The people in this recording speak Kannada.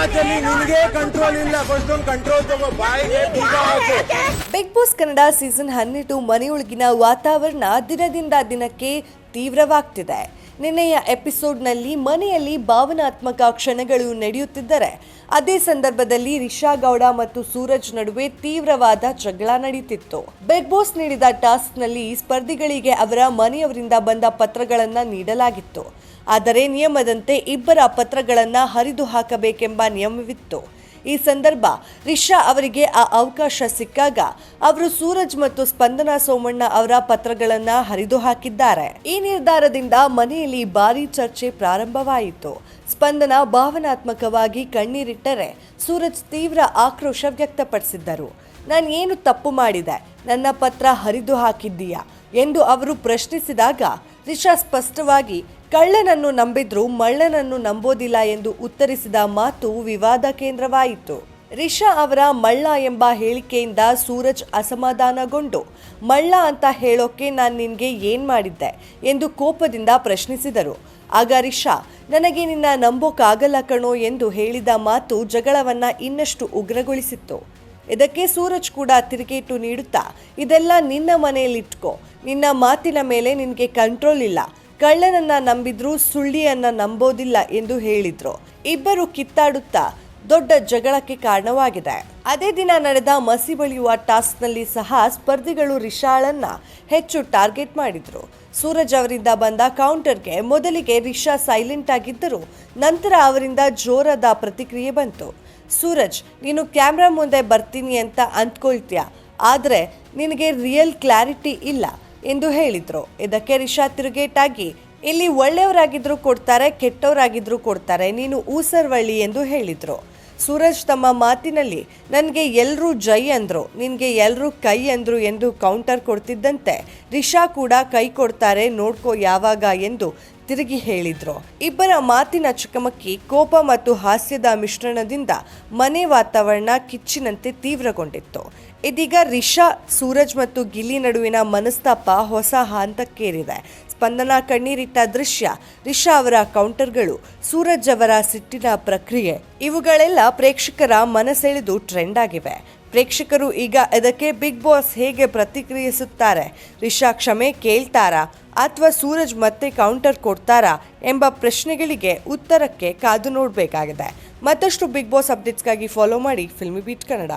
ಮಾತಲ್ಲಿ ನಿನಗೆ ಕಂಟ್ರೋಲ್ ಇಲ್ಲ. Control big boss Kannada season ಹನ್ನೆರಡು ಮನೆಯೊಳಗಿನ ವಾತಾವರಣ ದಿನದಿಂದ ದಿನಕ್ಕೆ ತೀವ್ರವಾಗ್ತಿದೆ. ನಿನ್ನೆಯ ಎಪಿಸೋಡ್ನಲ್ಲಿ ಮನೆಯಲ್ಲಿ ಭಾವನಾತ್ಮಕ ಕ್ಷಣಗಳು ನಡೆಯುತ್ತಿದ್ದರೆ, ಅದೇ ಸಂದರ್ಭದಲ್ಲಿ ರಿಷಾ ಗೌಡ ಮತ್ತು ಸೂರಜ್ ನಡುವೆ ತೀವ್ರವಾದ ಜಗಳ ನಡೆಯುತ್ತಿತ್ತು ಬಿಗ್ ಬಾಸ್ ನೀಡಿದ ಟಾಸ್ಕ್ನಲ್ಲಿ ಸ್ಪರ್ಧಿಗಳಿಗೆ ಅವರ ಮನೆಯವರಿಂದ ಬಂದ ಪತ್ರಗಳನ್ನು ನೀಡಲಾಗಿತ್ತು. ಆದರೆ ನಿಯಮದಂತೆ ಇಬ್ಬರ ಪತ್ರಗಳನ್ನು ಹರಿದು ಹಾಕಬೇಕೆಂಬ ನಿಯಮವಿತ್ತು. ಈ ಸಂದರ್ಭ ರಿಷಾ ಅವರಿಗೆ ಆ ಅವಕಾಶ ಸಿಕ್ಕಾಗ ಅವರು ಸೂರಜ್ ಮತ್ತು ಸ್ಪಂದನಾ ಸೋಮಣ್ಣ ಅವರ ಪತ್ರಗಳನ್ನು ಹರಿದು ಹಾಕಿದ್ದಾರೆ. ಈ ನಿರ್ಧಾರದಿಂದ ಮನೆಯಲ್ಲಿ ಭಾರಿ ಚರ್ಚೆ ಪ್ರಾರಂಭವಾಯಿತು. ಸ್ಪಂದನ ಭಾವನಾತ್ಮಕವಾಗಿ ಕಣ್ಣೀರಿಟ್ಟರೆ ಸೂರಜ್ ತೀವ್ರ ಆಕ್ರೋಶ ವ್ಯಕ್ತಪಡಿಸಿದ್ದರು. ನಾನು ಏನು ತಪ್ಪು ಮಾಡಿದೆ? ನನ್ನ ಪತ್ರ ಹರಿದು ಹಾಕಿದ್ದೀಯಾ? ಎಂದು ಅವರು ಪ್ರಶ್ನಿಸಿದಾಗ ರಿಷಾ ಸ್ಪಷ್ಟವಾಗಿ ಕಳ್ಳನನ್ನು ನಂಬಿದ್ರು ಮಳ್ಳನನ್ನು ನಂಬೋದಿಲ್ಲ ಎಂದು ಉತ್ತರಿಸಿದ ಮಾತು ವಿವಾದ ಕೇಂದ್ರವಾಯಿತು. ರಿಷಾ ಅವರ ಮಳ್ಳ ಎಂಬ ಹೇಳಿಕೆಯಿಂದ ಸೂರಜ್ ಅಸಮಾಧಾನಗೊಂಡು, ಮಳ್ಳ ಅಂತ ಹೇಳೋಕೆ ನಾನು ನಿನಗೆ ಏನ್ ಮಾಡಿದ್ದೆ ಎಂದು ಕೋಪದಿಂದ ಪ್ರಶ್ನಿಸಿದರು. ಆಗ ರಿಷಾ, ನನಗೆ ನಿನ್ನ ನಂಬೋಕ್ಕಾಗಲ್ಲ ಕಣೋ ಎಂದು ಹೇಳಿದ ಮಾತು ಜಗಳವನ್ನ ಇನ್ನಷ್ಟು ಉಗ್ರಗೊಳಿಸಿತ್ತು. ಇದಕ್ಕೆ ಸೂರಜ್ ಕೂಡ ತಿರುಗೇಟು ನೀಡುತ್ತಾ, ಇದೆಲ್ಲ ನಿನ್ನ ಮನೆಯಲ್ಲಿಟ್ಕೋ, ನಿನ್ನ ಮಾತಿನ ಮೇಲೆ ನಿನಗೆ ಕಂಟ್ರೋಲ್ ಇಲ್ಲ ಕಳ್ಳನನ್ನ ನಂಬಿದ್ರು ಸುಳ್ಳಿಯನ್ನ ನಂಬೋದಿಲ್ಲ ಎಂದು ಹೇಳಿದ್ರು. ಇಬ್ಬರು ಕಿತ್ತಾಡುತ್ತಾ ದೊಡ್ಡ ಜಗಳಕ್ಕೆ ಕಾರಣವಾಗಿದೆ. ಅದೇ ದಿನ ನಡೆದ ಮಸಿ ಬಳಿಯುವ ಟಾಸ್ಕ್ನಲ್ಲಿ ಸಹ ಸ್ಪರ್ಧಿಗಳು ರಿಷಾಳನ್ನ ಹೆಚ್ಚು ಟಾರ್ಗೆಟ್ ಮಾಡಿದ್ರು. ಸೂರಜ್ ಅವರಿಂದ ಬಂದ ಕೌಂಟರ್ಗೆ ಮೊದಲಿಗೆ ರಿಷಾ ಸೈಲೆಂಟ್ ಆಗಿದ್ದರು ನಂತರ ಅವರಿಂದ ಜೋರಾದ ಪ್ರತಿಕ್ರಿಯೆ ಬಂತು. ಸೂರಜ್, ನೀನು ಕ್ಯಾಮ್ರಾ ಮುಂದೆ ಬರ್ತೀನಿ ಅಂತ ಅಂದ್ಕೊಳ್ತೀಯ? ಆದರೆ ನಿನಗೆ ರಿಯಲ್ ಕ್ಲಾರಿಟಿ ಇಲ್ಲ. ಎಂದು ಹೇಳಿದರು. ಇದಕ್ಕೆ ರಿಷಾ ತಿರುಗೇಟಾಗಿ, ಇಲ್ಲಿ ಒಳ್ಳೆಯವರಾಗಿದ್ರು ಕೊಡ್ತಾರೆ, ಕೆಟ್ಟವರಾಗಿದ್ರು ಕೊಡ್ತಾರೆ, ನೀನು ಊಸರ್ವಳ್ಳಿ ಎಂದು ಹೇಳಿದರು. ಸೂರಜ್ ತಮ್ಮ ಮಾತಿನಲ್ಲಿ, ನನಗೆ ಎಲ್ಲರೂ ಜೈ ಅಂದರು, ನಿನಗೆ ಎಲ್ಲರೂ ಕೈ ಅಂದರು ಎಂದು ಕೌಂಟರ್ ಕೊಡ್ತಿದ್ದಂತೆ. ರಿಷಾ ಕೂಡ ಕೈ ಕೊಡ್ತಾರೆ, ನೋಡ್ಕೋ ಯಾವಾಗ? ಎಂದು ತಿರುಗಿ ಹೇಳಿದ್ರು. ಇಬ್ಬರ ಮಾತಿನ ಚಕಮಕಿ ಕೋಪ ಮತ್ತು ಹಾಸ್ಯದ ಮಿಶ್ರಣದಿಂದ ಮನೆ ವಾತಾವರಣ ಕಿಚ್ಚಿನಂತೆ ತೀವ್ರಗೊಂಡಿತ್ತು. ಇದೀಗ ರಿಷಾ, ಸೂರಜ್ ಮತ್ತು ಗಿಲ್ಲಿ ನಡುವಿನ ಮನಸ್ತಾಪ ಹೊಸ ಹಂತಕ್ಕೇರಿದೆ. ಸ್ಪಂದನ ಕಣ್ಣೀರಿಟ್ಟ ದೃಶ್ಯ, ರಿಷಾ ಅವರ ಕೌಂಟರ್ಗಳು, ಸೂರಜ್ ಅವರ ಸಿಟ್ಟಿನ ಪ್ರಕ್ರಿಯೆ, ಇವುಗಳೆಲ್ಲ ಪ್ರೇಕ್ಷಕರ ಮನಸೆಳೆದು ಟ್ರೆಂಡ್ ಆಗಿವೆ. ಪ್ರೇಕ್ಷಕರು ಈಗ ಇದಕ್ಕೆ ಬಿಗ್ ಬಾಸ್ ಹೇಗೆ ಪ್ರತಿಕ್ರಿಯಿಸುತ್ತಾರೆ? ರಿಷಾ ಕ್ಷಮೆ ಕೇಳ್ತಾರಾ? ಅಥವಾ ಸೂರಜ್ ಮತ್ತೆ ಕೌಂಟರ್ ಕೊಡ್ತಾರಾ? ಎಂಬ ಪ್ರಶ್ನೆಗಳಿಗೆ ಉತ್ತರಕ್ಕೆ ಕಾದು ನೋಡಬೇಕಾಗಿದೆ. ಮತ್ತಷ್ಟು ಬಿಗ್ ಬಾಸ್ ಅಪ್ಡೇಟ್ಸ್ಗಾಗಿ ಫಾಲೋ ಮಾಡಿ ಫಿಲ್ಮಿ ಬೀಟ್ ಕನ್ನಡ